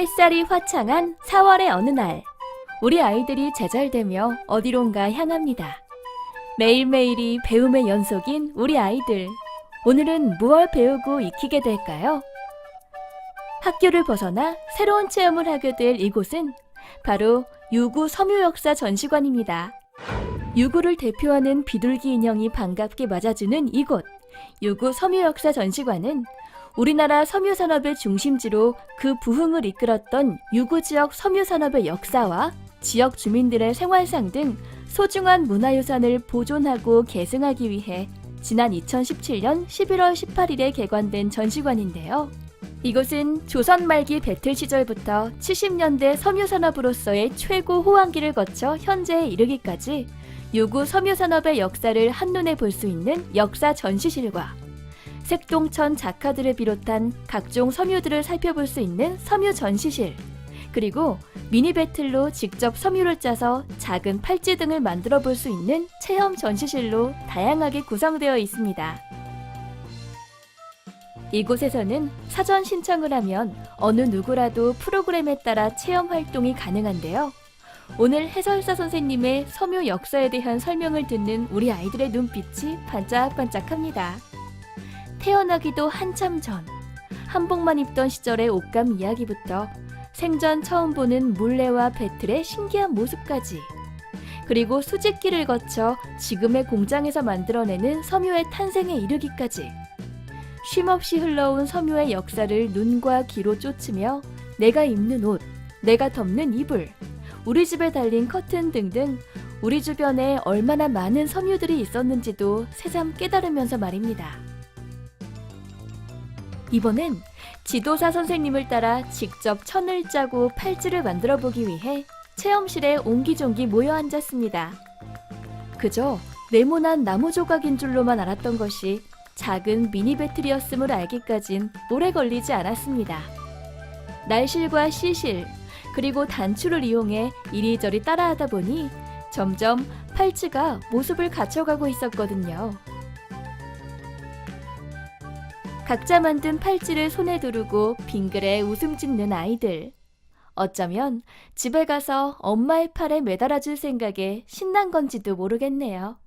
햇살이 화창한 4월의 어느 날, 우리 아이들이 제잘되며 어디론가 향합니다. 매일매일이 배움의 연속인 우리 아이들. 오늘은 무얼 배우고 익히게 될까요? 학교를 벗어나 새로운 체험을 하게 될 이곳은 바로 유구 섬유역사 전시관입니다. 유구를 대표하는 비둘기 인형이 반갑게 맞아주는 이곳, 유구 섬유역사 전시관은 우리나라 섬유산업의 중심지로 그 부흥을 이끌었던 유구 지역 섬유산업의 역사와 지역 주민들의 생활상 등 소중한 문화유산을 보존하고 계승하기 위해 지난 2017년 11월 18일에 개관된 전시관인데요. 이곳은 조선 말기 배틀 시절부터 70년대 섬유산업으로서의 최고 호황기를 거쳐 현재에 이르기까지 유구 섬유산업의 역사를 한눈에 볼 수 있는 역사 전시실과 색동천 작화들을 비롯한 각종 섬유들을 살펴볼 수 있는 섬유 전시실, 그리고 미니 배틀로 직접 섬유를 짜서 작은 팔찌 등을 만들어 볼 수 있는 체험 전시실로 다양하게 구성되어 있습니다. 이곳에서는 사전 신청을 하면 어느 누구라도 프로그램에 따라 체험 활동이 가능한데요. 오늘 해설사 선생님의 섬유 역사에 대한 설명을 듣는 우리 아이들의 눈빛이 반짝반짝합니다. 태어나기도 한참 전, 한복만 입던 시절의 옷감 이야기부터 생전 처음 보는 물레와 배틀의 신기한 모습까지, 그리고 수직기를 거쳐 지금의 공장에서 만들어내는 섬유의 탄생에 이르기까지, 쉼없이 흘러온 섬유의 역사를 눈과 귀로 쫓으며 내가 입는 옷, 내가 덮는 이불, 우리 집에 달린 커튼 등등 우리 주변에 얼마나 많은 섬유들이 있었는지도 새삼 깨달으면서 말입니다. 이번엔 지도사 선생님을 따라 직접 천을 짜고 팔찌를 만들어 보기 위해 체험실에 옹기종기 모여 앉았습니다. 그저 네모난 나무 조각인 줄로만 알았던 것이 작은 미니 배틀이었음을 알기까진 오래 걸리지 않았습니다. 날실과 시실, 그리고 단추를 이용해 이리저리 따라하다 보니 점점 팔찌가 모습을 갖춰가고 있었거든요. 각자 만든 팔찌를 손에 두르고 빙글에 웃음 짓는 아이들. 어쩌면 집에 가서 엄마의 팔에 매달아 줄 생각에 신난 건지도 모르겠네요.